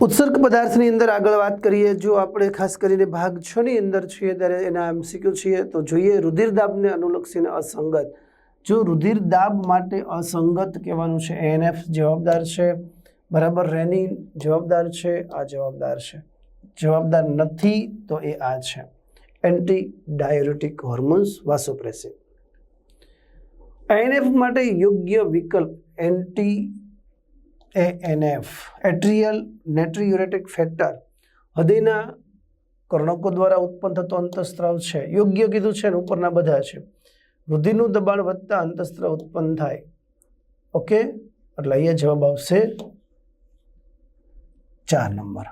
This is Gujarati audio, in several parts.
ઉત્સર્ગ પદાર્થની અંદર આગળ વાત કરીએ, જો આપણે ખાસ કરીને ભાગ છ ની અંદર છીએ ત્યારે એના એમસીક્યુ છીએ, તો જોઈએ રુધિરદાબને અનુલક્ષીને અસંગત. જો રુધિરદાબ માટે અસંગત કહેવાનું છે એનએફ જવાબદાર છે. બરાબર, રેની જવાબદાર છે, આ જવાબદાર છે. જવાબદાર નથી, તો એ આ છે. એન્ટી ડાયુરેટિક હોર્મોન્સ વાસોપ્રેસિન એનએફ માટે યોગ્ય વિકલ્પ એન્ટી એએનએફ એટ્રિયલ નેટ્રીયુરેટિક ફેક્ટર હૃદયના કર્ણકો દ્વારા ઉત્પન્ન થતો અંતસ્ત્રાવ છે. યોગ્ય કીધું છે ને, ઉપરના બધા છે. રુધિરનું દબાણ વધતા અંતસ્ત્રાવ ઉત્પન્ન થાય. ઓકે? એટલે અહીંયા જવાબ આવશે ચાર નંબર.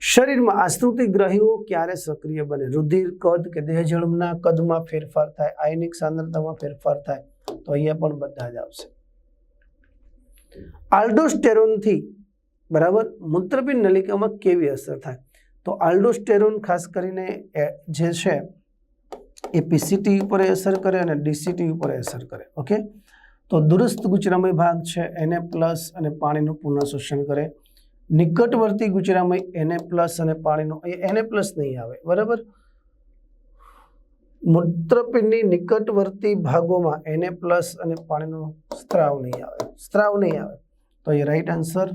શરીરમાં આશ્રુતિ ગ્રહીઓ ક્યારે સક્રિય બને? રુધિર, કદ કે દેહજળમના કદમાં ફેરફાર થાય? આયનિક સાંદ્રતામાં ફેરફાર થાય? તો અહીંયા પણ બધા જ આવશે. આલ્ડોસ્ટેરોનથી, બરાબર? મૂત્રપિંડ નલિકામાં કેવી અસર થાય? તો આલ્ડોસ્ટેરોન ખાસ કરીને જે છે, એ પીસીટી ઉપર અસર કરે અને ડીસીટી ઉપર અસર કરે, ઓકે? તો દુરસ્ત ગુચરામય ભાગ છે, એને પ્લસ અને પાણીનું પુનઃ શોષણ કરે. નિકટવર્તી ગુચરામય એને પ્લસ અને પાણીનું એને પ્લસ નહીં આવે, બરાબર? મૂત્રપિંડની નિકટવર્તી ભાગોમાં એને પ્લસ અને પાણીનો સ્ત્રાવ નહીં આવે. સ્ત્રાવ નહીં આવે. તો એ રાઈટ આન્સર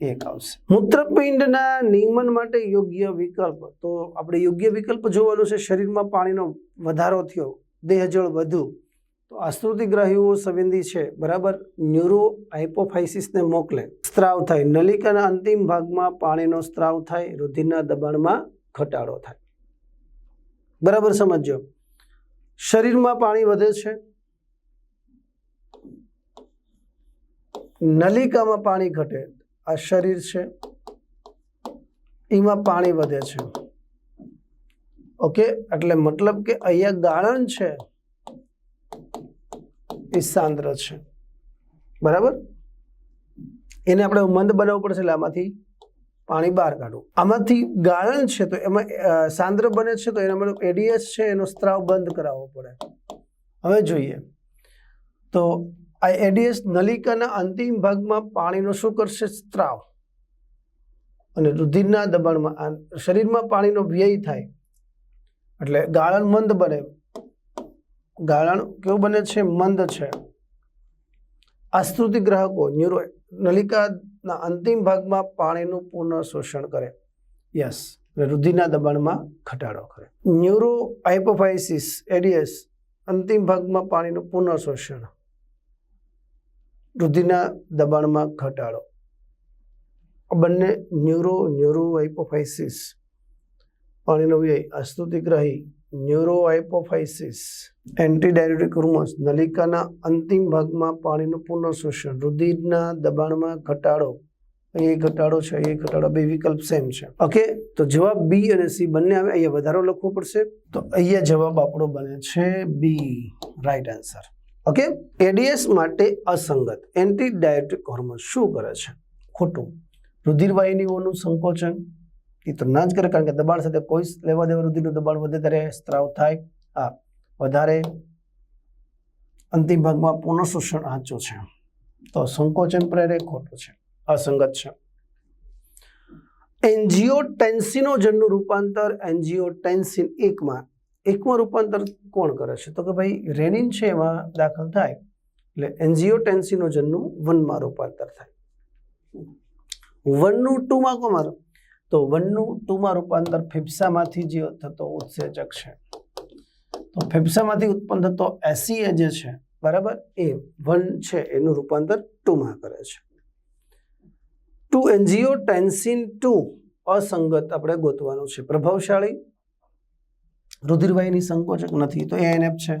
એક આવશે. મૂત્રપિંડના નિયમન માટે યોગ્ય વિકલ્પ. તો આપણે યોગ્ય વિકલ્પ જોવાનું છે, શરીરમાં પાણીનો વધારો થયો, દેહજળ વધુ તો આશ્રુતિગ્રાહીઓ સંવેદી છે, બરાબર? ન્યુરો હાઇપોફાઇસિસને મોકલે. સ્ત્રાવ થાય. નલિકાના અંતિમ ભાગમાં પાણીનો સ્ત્રાવ થાય, રુધિરના દબાણમાં ઘટાડો થાય. બરાબર સમજો શરીરમાં પાણી વધે છે. નલિકામાં પાણી ઘટે, આ શરીર છે. એમાં પાણી વધે છે. ઓકે, એટલે મતલબ કે અહીંયા ગાળણ છે. એ સાંદ્ર છે. બરાબર? એને આપણે મંદ બનાવવું પડશે એટલે આમાંથી પાણી બહાર કાઢવું. આમાંથી ગાળણ છે તો એમાં સાંદ્ર બને છે તો એના માટે એડીએસ છે, એનો સ્ત્રાવ બંધ કરાવવો પડે. હવે જોઈએ. તો આ એડીએસ નલિકાના અંતિમ ભાગમાં પાણીનો શું કરશે? સ્ત્રાવ. અને રુધિરના દબાણમાં શરીરમાં પાણીનો વ્યય થાય. એટલે ગાળણ મંદ બને. ગાળણ કેવું બને છે? મંદ છે. આસ્તુતિ ગ્રાહકો ન્યુરો નલિકાના અંતિમ ભાગમાં પાણીનું પુનઃ શોષણ કરે. યસ રુધિરના દબાણમાં ઘટાડો કરે. ન્યુરો હાઇપોફાઇસિસ એડીએસ, અંતિમ ભાગમાં પાણીનું પુનઃ શોષણ રુધિરના દબાણમાં ઘટાડો. બંને ન્યુરો ન્યુરો હાઇપોફાઇસિસ પાણીનો વ્યય આસ્તુતિગ્રાહી ન્યુરો હાઇપોફાઇસિસ એન્ટીડાયરેટિક રૂમસ નલિકાના અંતિમ ભાગમાં પાણીનું પુનઃ શોષણ રુધિરના દબાણમાં ઘટાડો. અહીં ઘટાડો છે અહીં ઘટાડો, બે વિકલ્પ સેમ છે. ઓકે તો જવાબ બી અને સી બંને આવે, અહીંયા વધારો લખવો પડશે. તો અહીંયા જવાબ આપણો બને છે B right answer okay ADS માટે અસંગત એન્ટી ડાયરેટિક હોર્મોન શું કરે છે? ખોટું. રુધિરવાહિનીઓનું સંકોચન એ તો ના જ કરે, કારણ કે દબાણ સાથે કોઈ લેવા દેવા રુધિરનું દબાણ વધે ત્યારે સ્ત્રાવ થાય. આ વધારે અંતિમ ભાગમાં પુનઃશોષણ આંચું છે. તો સંકોચન પ્રેરે ખોટું છે. અસંગત છે. એન્જિયોટેન્સિનોજનનું રૂપાંતર, એન્જિયોટેન્સિન એકમાં એકમાં રૂપાંતર કોણ કરે છે? તો કે ભાઈ રેનિન છે એમાં દાખલ થાય, એટલે એન્જિયોટેન્સિનોજનનું વનમાં રૂપાંતર થાય. વનનું ટુમાં કોમાં? તો વનનું ટુમાં રૂપાંતર ફેફસામાંથી જે થતો ઉત્સેચક છે. તો ફેફસામાંથી ઉત્પન્ન થતો એસી જે છે, બરાબર? એ વન છે, એનું રૂપાંતર ટુમાં કરે છે. ટુ એન્જિયોટેન્સિન ટુ અસંગત આપણે ગોતવાનું છે. પ્રભાવશાળી, રુધિરવાહીની સંકોચક નથી, તો એએનએફ છે.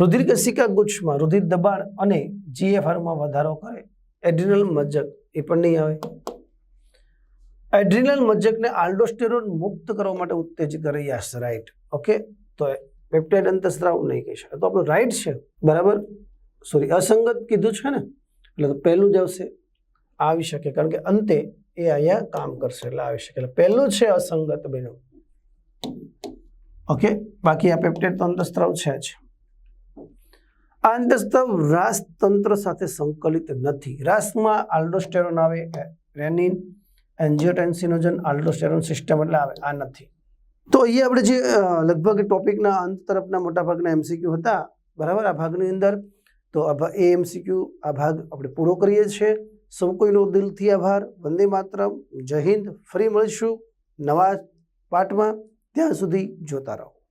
રુધિર કશિકા ગુચ્છમાં રુધિર દબાણ અને જીએફઆરમાં વધારો કરે. એડ્રિનલ મજ્જક એ પણ નહીં આવે. એડ્રિનલ મજ્જકને આલ્ડોસ્ટેરોન મુક્ત કરવા માટે ઉત્તેજિત કરે યસ રાઈટ ઓકે તો પેપ્ટાઇડ અંતસ્ત્રાવ નહીં કહી શકાય. તો આપણું રાઈટ છે. બરાબર? સોરી અસંગત કીધું છે ને? એટલે તો પહેલું જ આવશે. આવી શકે. કારણ કે અંતે એ અહીંયા કામ કરશે. એટલે આવી શકે. એટલે પહેલું છે અસંગત બેનો ઓકે બાકી આ પેપ્ટાઇડ તો અંતસ્ત્રાવ છે જ. આ અંતસ્તવ રાસતંત્ર સાથે સંકલિત નથી. રાસમાં આલ્ડોસ્ટેરોન આવે, રેનિન એન્જિયોટેન્સિનોજન આલ્ડોસ્ટેરોન સિસ્ટમ એટલે આવે, આ નથી. તો અહીંયા આપણે જે લગભગ ટોપિકના અંત તરફના મોટાભાગના એમસીક્યુ હતા, બરાબર? આ ભાગની અંદર. તો આ એ એમસીક્યુ, આ ભાગ આપણે પૂરો કરીએ છીએ. સૌ કોઈનો દિલથી આભાર. વંદે માતરમ. જય હિન્દ. ફરી મળીશું નવા પાઠમાં. ત્યાં સુધી જોતા રહો.